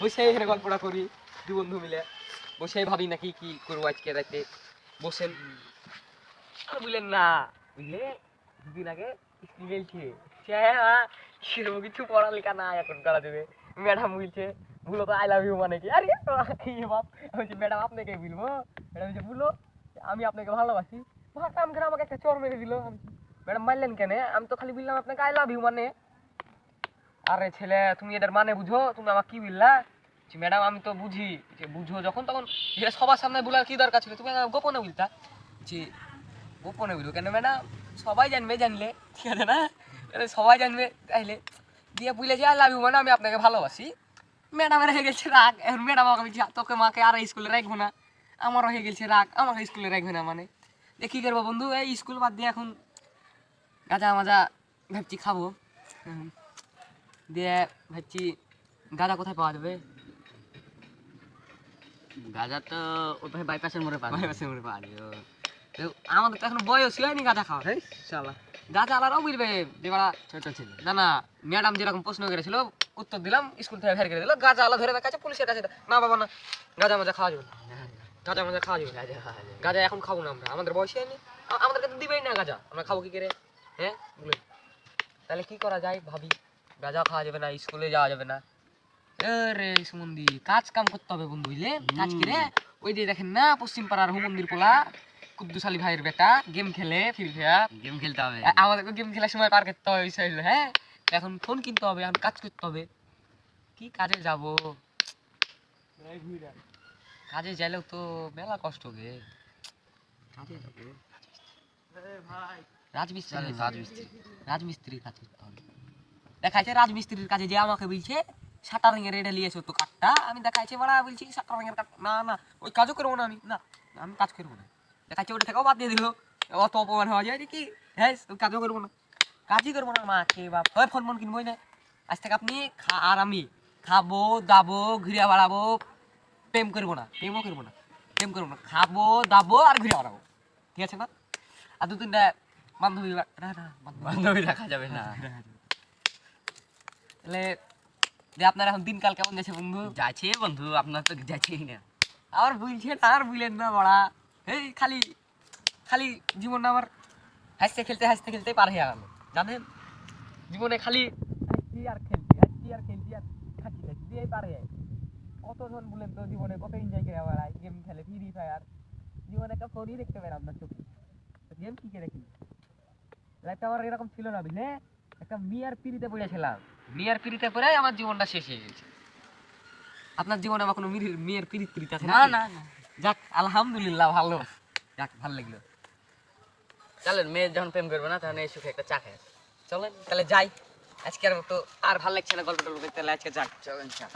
বসে এখানে গল্পটা করি দু বন্ধু মিলে বসে ভাবি নাকি কি করব আজকে রাতে আর বুঝলেন না বুঝলে দুদিন আগে স্কুল সেরকম কিছু পড়ালেখা না এখন করা দেবে ম্যাডাম বলছে বলো তো আই লাভ ইউ মানে কি আরে বাপ আমি বলছি ম্যাডাম আপনাকে বলব ম্যাডাম বলছে বলো আমি আপনাকে ভালোবাসি কেন আমাকে একটা চর মেরে দিল ম্যাডাম, মারলেন কেন? আমি তো খালি বললাম আপনাকে আই লাভ ইউ মানে। আরে ছেলে, তুমি এটার মানে বুঝো? তুমি আমাকে কি বললা? ম্যাডাম, আমি তো বুঝি। যে বুঝো যখন, তখন সবার সামনে বলার কি দরকার ছিল? তুমি গোপনে বলতা। যে গোপনে বলব কেন ম্যাডাম? সবাই জানবে, জানলে, ঠিক আছে না? সবাই জানবে, তাইলে দিয়ে বুঝলে যে আই লাভ ইউ মানে আমি আপনাকে ভালোবাসি। ম্যাডামের হয়ে গেছে রাগ। এখন ম্যাডাম আমাকে বলছে, তোকে মাকে আর স্কুলে রাখব না। আমারও হয়ে গেছে রাগ। আমাকে স্কুলে রাখবে না মানে। কী করব বন্ধু, এই স্কুল বাদ দিয়ে এখন গাঁজা মাজা ভাবছি খাব দিয়ে ভাবছি গাঁজা কোথায় পাওয়া যাবে? গাজা তো ওই পাশে বাইপাসের মোড়ে পাবে বাইপাসের মোড়ে পাওয়া যাবে আমাদের তো এখন বয়স হয়নি গাঁজা খাওয়া হ্যাঁ শালা। গাঁজা আলারাও বুঝবে বাড়া ছোট ছিল। না না ম্যাডাম যেরকম প্রশ্ন করেছিল উত্তর দিলাম স্কুল থেকে ফের করে দিল গাঁজা আলা ধরে দেখাচ্ছে পুলিশের কাছে না বাবা না গাঁজা মাজা খাওয়া যাবে না। গাঁজা মাজা খাওয়া যাবে না। গাজা এখন খাব না আমরা আমাদের বয়স হয়নি। আ- আমাদেরকে তো দিবেই না গাঁজা। আমরা খাব কি করে? হ্যাঁ? তাহলে কি করা যায় ভাবি? গাঁজা খাওয়া যাবে না স্কুলে যাওয়া যাবে না। রে সুমন্দি কাজ কাম করতে হবে বন্ধু বুঝলে? কাজ করে ওই যে দেখেন না পশ্চিম পাড়ার হুমন্দির পোলা কুদ্দুসালি ভাইয়ের বেটা গেম খেলে ফ্রি ফায়ার গেম খেলতে হবে। আমাদেরকে গেম খেলার সময় পার করতে হবে বিষয় হ্যাঁ? এখন ফোন কিনতে হবে এখন কাজ করতে হবে। কি কাজে যাব? কাজে যাইলেও তো মেলা কষ্ট গে। কাজে যাব। রাজমিস্ত্রি। রাজমিস্ত্রি রাজমিস্ত্রির কাজ করতে হবে। দেখাইছে রাজমিস্ত্রির কাজে যে আমাকে বলছে শাটারিং এর এটা নিয়েছো তো কাঠটা? আমি দেখাইছে বড়া বলছি শাটারিং এর কাঠ? না না ওই কাজও করব না আমি। না আমি কাজ করব না। দেখাইছে ওটা থেকেও বাদ দিয়ে দিল। অত অপমান হওয়া যায় কি হ্যাঁ কাজও করব না। কাজই করব না? মা কে বাপ হয় ফোন ফোন কিনবোই না। আজ থেকে আপনি আর আমি খাব দাবো ঘুরে বেড়াবো প্রেম করব না প্রেমও করব না প্রেম করব না খাব দাবো আর ঘুরে বেড়াবো। ঠিক আছে না? আর দু তিনটা বান্ধবী না না বান্ধবী রাখা যাবে না তাহলে যে আপনার এখন দিনকাল কেমন যাচ্ছে বন্ধু? যাচ্ছে বন্ধু। আপনার তো যাচ্ছেই না। আর বুঝছেন আর বুঝলেন না বড়া। এই খালি খালি জীবনটা আমার হাসতে খেলতে হাসতে খেলতে পার হয়ে গেল। জানেন? জীবনে খালি হাসছি আর খেলছি হাসছি আর খেলছি আর খাচ্ছি খাচ্ছি দিয়ে পার হয়ে কতজন বলেন তো জীবনে কত এনজয় করে বেড়ায় গেম খেলে ফ্রি ফায়ার জীবনে একটা ফোনই দেখতে পারে আপনার চোখে। গেম কি করে খেলি লাইফটা আমার এরকম ছিল না বুঝলে? একটা মিয়ার পিড়িতে পড়েছিলাম। মিয়ার পিড়িতে পড়ে আমার জীবনটা শেষ হয়ে গেছে। আপনার জীবনে আমার কোনো মির- মেয়ের পিড়িত পিড়িত আছে না না না। যাক আলহামদুলিল্লাহ ভালো। যাক ভালো লাগল। চলেন মেয়ে যখন প্রেম করবে না তখন এই সুখে একটা চা খায়। চলেন তাহলে যাই। আজকের মতো আর ভালো লাগছে না গল্পটা লোকের তাহলে আজকে যাক চলেন চা